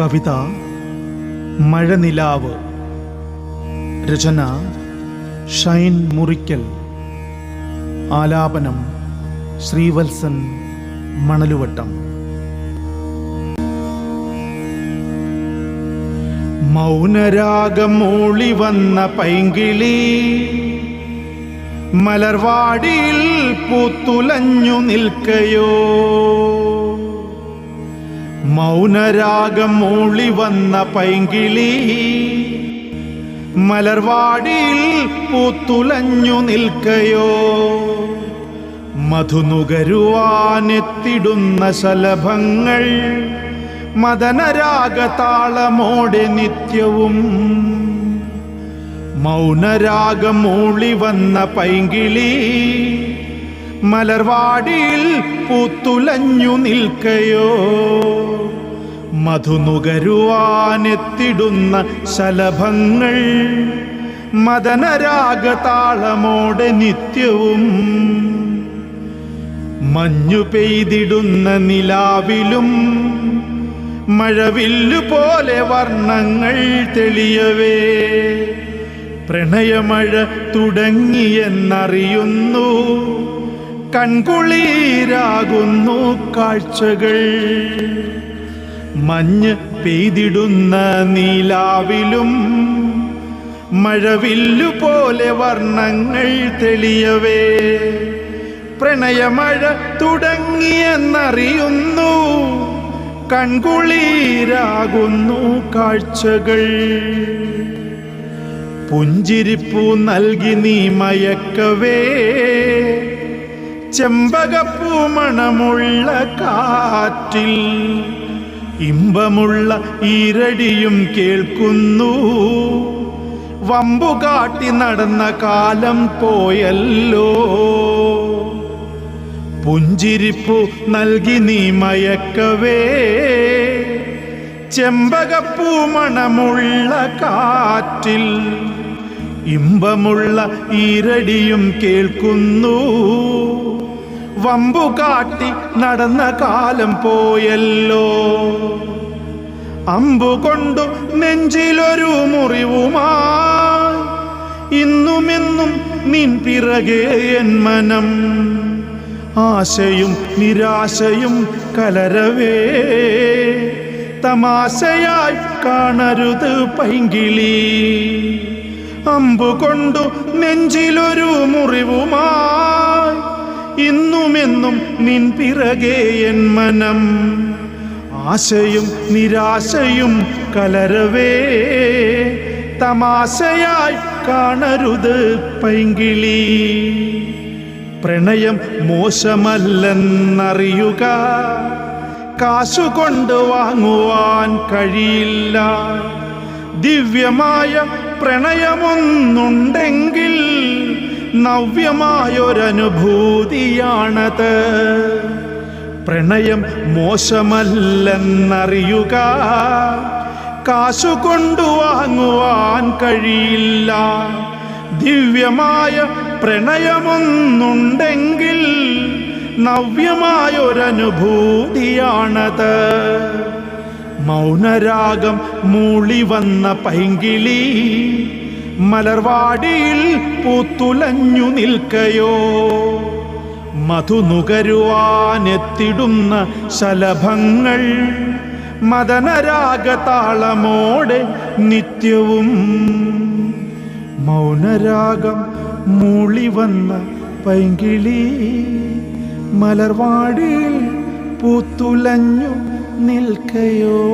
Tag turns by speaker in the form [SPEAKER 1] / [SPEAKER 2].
[SPEAKER 1] കവിത മഴനിലാവ് രചന ഷൈൻ മുറിക്കൽ ആലാപനം ശ്രീവത്സൻ മണലുവട്ടം. മൗനരാഗം മൂളി വന്ന പൈങ്കിളി മലർവാടിയിൽ പൂത്തുലഞ്ഞു നിൽക്കയോ? മൗനരാഗം മൂളി വന്ന പൈങ്കിളി. മലർവാടിയിൽ പൂത്തുലഞ്ഞു നിൽക്കയോ. മധുനുകരുവാനെത്തിടുന്ന ശലഭങ്ങൾ. മദനരാഗതാളമോടെ നിത്യവും. മൗനരാഗം മൂളി വന്ന പൈങ്കിളി. മലർവാടിയിൽ പൂത്തുലഞ്ഞു നിൽക്കയോ? മധുനുകരുവാനെത്തിടുന്ന ശലഭങ്ങൾ മദനരാഗതാളമോടെ നിത്യവും മഞ്ഞു പെയ്തിടുന്ന നിലാവിലും മഴവില്ലു പോലെ വർണങ്ങൾ തെളിയവേ. പ്രണയമഴ തുടങ്ങിയെന്നറിയുന്നു. കൺകുളീരാകുന്നു കാഴ്ചകൾ. മഞ്ഞ് പെയ്തിടുന്ന നീലാവിലും മഴവില്ലു പോലെ വർണങ്ങൾ തെളിയവേ. പ്രണയമഴ തുടങ്ങിയെന്നറിയുന്നു. കൺകുളീരാകുന്നു കാഴ്ചകൾ. പുഞ്ചിരിപ്പൂ നൽകി നീ മയക്കവേ. ചെമ്പകപ്പൂ മണമുള്ള കാറ്റിൽ ഇമ്പമുള്ള ഇരടിയും കേൾക്കുന്നു. വമ്പുകാട്ടി നടന്ന കാലം പോയല്ലോ. പുഞ്ചിരിപ്പു നൽകി നീ മയക്കവേ. ചെമ്പകപ്പൂ മണമുള്ള കാറ്റിൽ ഇമ്പമുള്ള ഇരടിയും കേൾക്കുന്നു. വമ്പുകാട്ടി നടന്ന കാലം പോയല്ലോ. അമ്പുകൊണ്ടു നെഞ്ചിലൊരു മുറിവുമാ ഇന്നുമെന്നും നിൻ പിറകെ എൻ മനം. ആശയും നിരാശയും കലരവേ. തമാശയായി കാണരുത് പൈങ്കിളി. അമ്പുകൊണ്ടു നെഞ്ചിലൊരു മുറിവുമായി. ഇന്നുമെന്നും നിൻ പിറകെ എൻ മനം. ആശയും നിരാശയും കലരവേ. തമാശയായി കാണരുത് പൈങ്കിളി. പ്രണയം മോശമല്ലെന്നറിയുക. കാശുകൊണ്ട് വാങ്ങുവാൻ കഴിയില്ല. ദിവ്യമായ പ്രണയമൊന്നുണ്ടെങ്കിൽ നവ്യമായൊരനുഭൂതിയാണത്. പ്രണയം മോശമല്ലെന്നറിയുക. കാശുകൊണ്ടു വാങ്ങുവാൻ കഴിയില്ല. ദിവ്യമായ പ്രണയമൊന്നുണ്ടെങ്കിൽ നവ്യമായൊരനുഭൂതിയാണത്. മൗനരാഗം മൂളി വന്ന പൈങ്കിളി മലർവാടിയിൽ പൂത്തുലഞ്ഞു നിൽക്കയോ? മധുനുകരുവാനെത്തിടുന്ന ശലഭങ്ങൾ മദനരാഗതാളമോടെ നിത്യവും. മൗനരാഗം മൂളി വന്ന പൈങ്കിളി മലർവാടിയിൽ പൂത്തുലഞ്ഞു നിൽക്കയോ?